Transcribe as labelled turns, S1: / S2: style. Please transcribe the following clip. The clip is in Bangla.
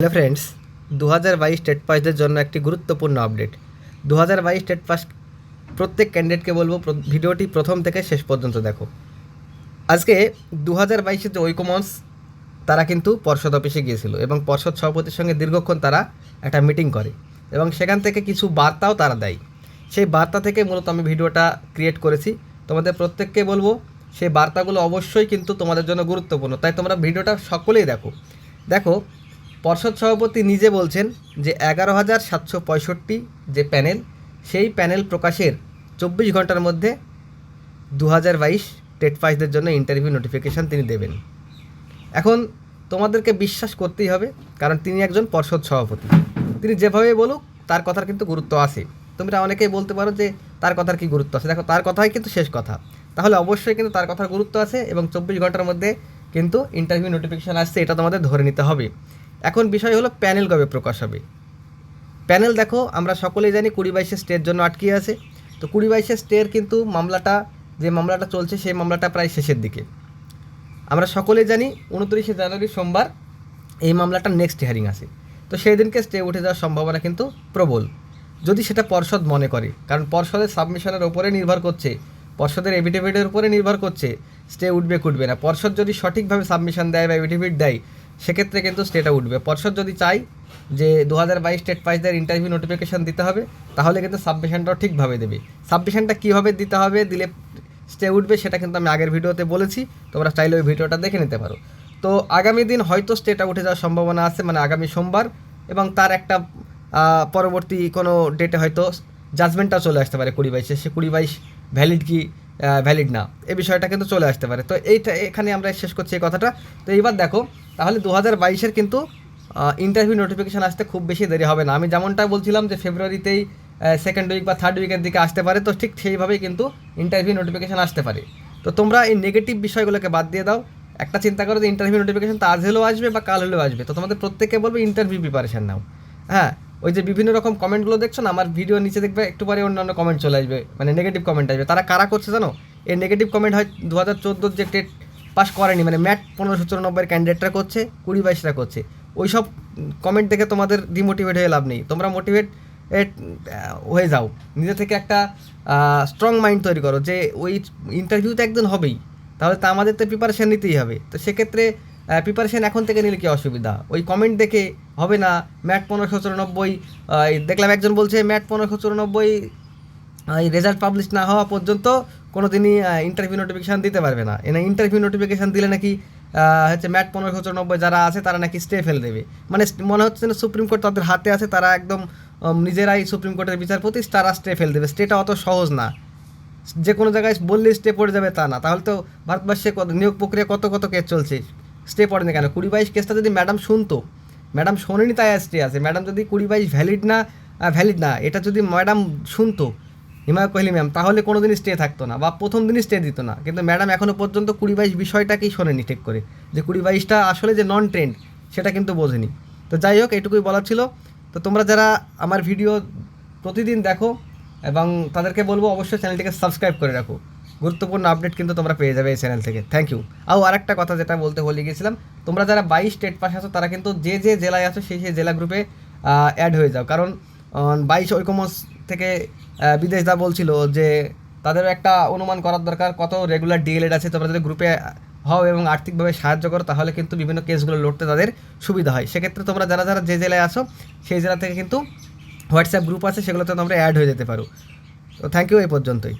S1: হ্যালো ফ্রেন্ডস দু হাজার বাইশ টেট পাসদের জন্য একটি গুরুত্বপূর্ণ আপডেট। দু হাজার বাইশ টেট পাস প্রত্যেক ক্যান্ডিডেটকে বলব ভিডিওটি প্রথম থেকে শেষ পর্যন্ত দেখো। আজকে দু হাজার বাইশে যে ঐকমঞ্চ তারা কিন্তু পর্ষদ অফিসে গিয়েছিল এবং পর্ষদ সভাপতির সঙ্গে দীর্ঘক্ষণ তারা একটা মিটিং করে এবং সেখান থেকে কিছু বার্তাও তারা দেয়। সেই বার্তা থেকে মূলত আমি ভিডিওটা ক্রিয়েট করেছি। তোমাদের প্রত্যেককে বলব, সেই বার্তাগুলো অবশ্যই কিন্তু তোমাদের জন্য গুরুত্বপূর্ণ। তাই তোমরা ভিডিওটা সকলেই দেখো। দেখো পর্ষদ সভাপতি নিজে বলছেন যে এগারো হাজার সাতশো পঁয়ষট্টি যে প্যানেল, সেই প্যানেল প্রকাশের চব্বিশ ঘণ্টার মধ্যে দু হাজার বাইশ টেট পাসদের জন্য ইন্টারভিউ নোটিফিকেশান তিনি দেবেন। এখন তোমাদেরকে বিশ্বাস করতেই হবে, কারণ তিনি একজন পর্ষদ সভাপতি। তিনি যেভাবে বলুক, তার কথার কিন্তু গুরুত্ব আছে। তোমরা অনেকেই বলতে পারো যে তার কথার কি গুরুত্ব আছে। দেখো, তার কথাই কিন্তু শেষ কথা। তাহলে অবশ্যই কিন্তু তার কথার গুরুত্ব আছে এবং চব্বিশ ঘণ্টার মধ্যে কিন্তু ইন্টারভিউ নোটিফিকেশান আসছে, এটা তোমাদের ধরে নিতে হবে। এখন বিষয় হলো প্যানেল কবে প্রকাশ হবে? প্যানেল দেখো, আমরা সকলেই জানি কুড়ি বাইশে স্টের জন্য আটকে আছে। তো কুড়ি বাইশে স্টের কিন্তু মামলাটা, যে মামলাটা চলছে, সেই মামলাটা প্রায় শেষের দিকে। আমরা সকলেই জানি উনত্রিশে জানুয়ারি সোমবার এই মামলাটা নেক্সট হিয়ারিং আছে। তো সেই দিনকে স্টে উঠে যাওয়ার সম্ভাবনা কিন্তু প্রবল। যদি সেটা পর্ষদ মনে করে, কারণ পর্ষদের সাবমিশনের ওপরে নির্ভর করছে, পর্ষদের এভিডেভিটের উপরে নির্ভর করছে, স্টে উঠবে কুটবে না। পর্ষদ যদি সঠিকভাবে সাবমিশন দেয় বা এভিডেভিট দেয় সেক্ষেত্রে কিন্তু স্টেটা উঠবে। পর্ষদ যদি চাই যে দু হাজার বাইশ স্টেট পাইসদের ইন্টারভিউ নোটিফিকেশান দিতে হবে, তাহলে কিন্তু সাবমিশনটাও ঠিকভাবে দেবে। সাবমিশনটা কীভাবে দিতে হবে, দিলে স্টে উঠবে, সেটা কিন্তু আমি আগের ভিডিওতে বলেছি। তোমরা চাইলে ওই ভিডিওটা দেখে নিতে পারো। তো আগামী দিন হয়তো স্টেটা উঠে যাওয়ার সম্ভাবনা আছে মানে আগামী সোমবার, এবং তার একটা পরবর্তী কোনো ডেটে হয়তো জাজমেন্টটা চলে আসতে পারে কুড়ি বাইশে। সে কুড়ি বাইশ ভ্যালিড কি ভ্যালিড না এই বিষয়টা কিন্তু চলে আসতে পারে। তো এইটা, এখানে আমরা শেষ করছি এই কথাটা। তো এইবার দেখো তাহলে দু হাজার বাইশের কিন্তু ইন্টারভিউ নোটিফিকেশান আসতে খুব বেশি দেরি হবে না। আমি যেমনটা বলছিলাম যে ফেব্রুয়ারিতেই সেকেন্ড উইক বা থার্ড উইকের দিকে আসতে পারে, তো ঠিক সেইভাবেই কিন্তু ইন্টারভিউ নোটিফিকেশান আসতে পারে। তো তোমরা এই নেগেটিভ বিষয়গুলোকে বাদ দিয়ে দাও। একটা চিন্তা করো যে ইন্টারভিউ নোটিফিকেশান তো আজ হলেও আসবে বা কাল হলেও আসবে। তো তোমাদের প্রত্যেককে বলবে ইন্টারভিউ প্রিপারেশান নাও। হ্যাঁ ওই যে বিভিন্ন রকম কমেন্টগুলো দেখছ না, আমার ভিডিও নিচে দেখবে, একটু পরে অন্যান্য কমেন্ট চলে আসবে মানে নেগেটিভ কমেন্ট আসবে। তারা কারা করছে জানো? এই নেগেটিভ কমেন্ট হয় দু হাজার চোদ্দোর যে টেট পাস করেনি মানে ম্যাট পনেরোশো চুরানব্বই ক্যান্ডিডেটরা করছে, কুড়ি বাইশরা করছে। ওই সব কমেন্ট দেখে তোমাদের ডিমোটিভেট হয়ে লাভ নেই। তোমরা মোটিভেট হয়ে যাও। নিজে থেকে একটা স্ট্রং মাইন্ড তৈরি করো যে ওই ইন্টারভিউ তো একদিন হবেই। তাহলে তা আমাদের তো প্রিপারেশান নিতেই হবে। তো সেক্ষেত্রে প্রিপারেশান এখন থেকে নিলে কি অসুবিধা? ওই কমেন্ট দেখে হবে না, ম্যাট পনেরোশো চুরানব্বই দেখলাম একজন বলছে ম্যাট পনেরোশো চুরানব্বই রেজাল্ট পাবলিশ না হওয়া পর্যন্ত কোনো দিনই ইন্টারভিউ নোটিফিকেশান দিতে পারবে না। এনে ইন্টারভিউ নোটিফিকেশান দিলে নাকি হচ্ছে ম্যাট পনেরোশো চুরানব্বই যারা আছে তারা নাকি স্টে ফেল দেবে। মানে মনে হচ্ছে না সুপ্রিম কোর্ট তাদের হাতে আছে, তারা একদম নিজেরাই সুপ্রিম কোর্টের বিচারপতি, তারা স্টে ফেল দেবে। স্টেটা অত সহজ না। যে কোনো জায়গায় বললে স্টে পড়ে যাবে তা না। তাহলে তো ভারতবর্ষে নিয়োগ প্রক্রিয়া কত কত কেস চলছে স্টে পড়েনি কেন? কুড়ি বাইশ কেসটা যদি ম্যাডাম শুনতো ম্যাডাম শোনেনি তাই স্টে আছে। ম্যাডাম যদি কুড়ি বাইশ ভ্যালিড না ভ্যালিড না, এটা যদি ম্যাডাম শুনতো হিমায়ত কোহলি ম্যাম, তাহলে কোনো দিনই স্টে থাকতো না বা প্রথম দিনই স্টে দিত না। কিন্তু ম্যাডাম এখনও পর্যন্ত কুড়ি বাইশ বিষয়টাকেই শোনেনি ঠিক করে। যে কুড়ি বাইশটা আসলে যে নন ট্রেন্ড সেটা কিন্তু বোঝেনি। তো যাই হোক, এটুকুই বলার ছিল। তো তোমরা যারা আমার ভিডিও প্রতিদিন দেখো এবং তাদেরকে বলব, অবশ্যই চ্যানেলটিকে সাবস্ক্রাইব করে রাখো। গুরুত্বপূর্ণ আপডেট কিন্তু তোমরা পেয়ে যাবে এই চ্যানেল থেকে। থ্যাংক ইউ আর আরেকটা কথা যেটা বলতে ভুলে গেছিলাম, তোমরা যারা বাইশ স্টেট পাশে আছো, তারা কিন্তু যে যে জেলায় আছো, সেই সেই জেলা গ্রুপে অ্যাড হয়ে যাও। কারণ বাইশ ঐকমস থেকে আহ, বিদেশ দা বলছিল যে তাদেরও একটা অনুমান করার দরকার কত রেগুলার ডিএলএড আছে তোমরা যদি গ্রুপে হও এবং আর্থিকভাবে সাহায্য করো তাহলে কিন্তু বিভিন্ন কেসগুলো লড়তে তাদের সুবিধা হয়। সেক্ষেত্রে তোমরা যারা যারা যে জেলায় আসো সেই জেলা থেকে কিন্তু হোয়াটসঅ্যাপ গ্রুপ আছে সেগুলোতে তোমরা অ্যাড হয়ে যেতে পারো। তো থ্যাংক ইউ এই পর্যন্তই।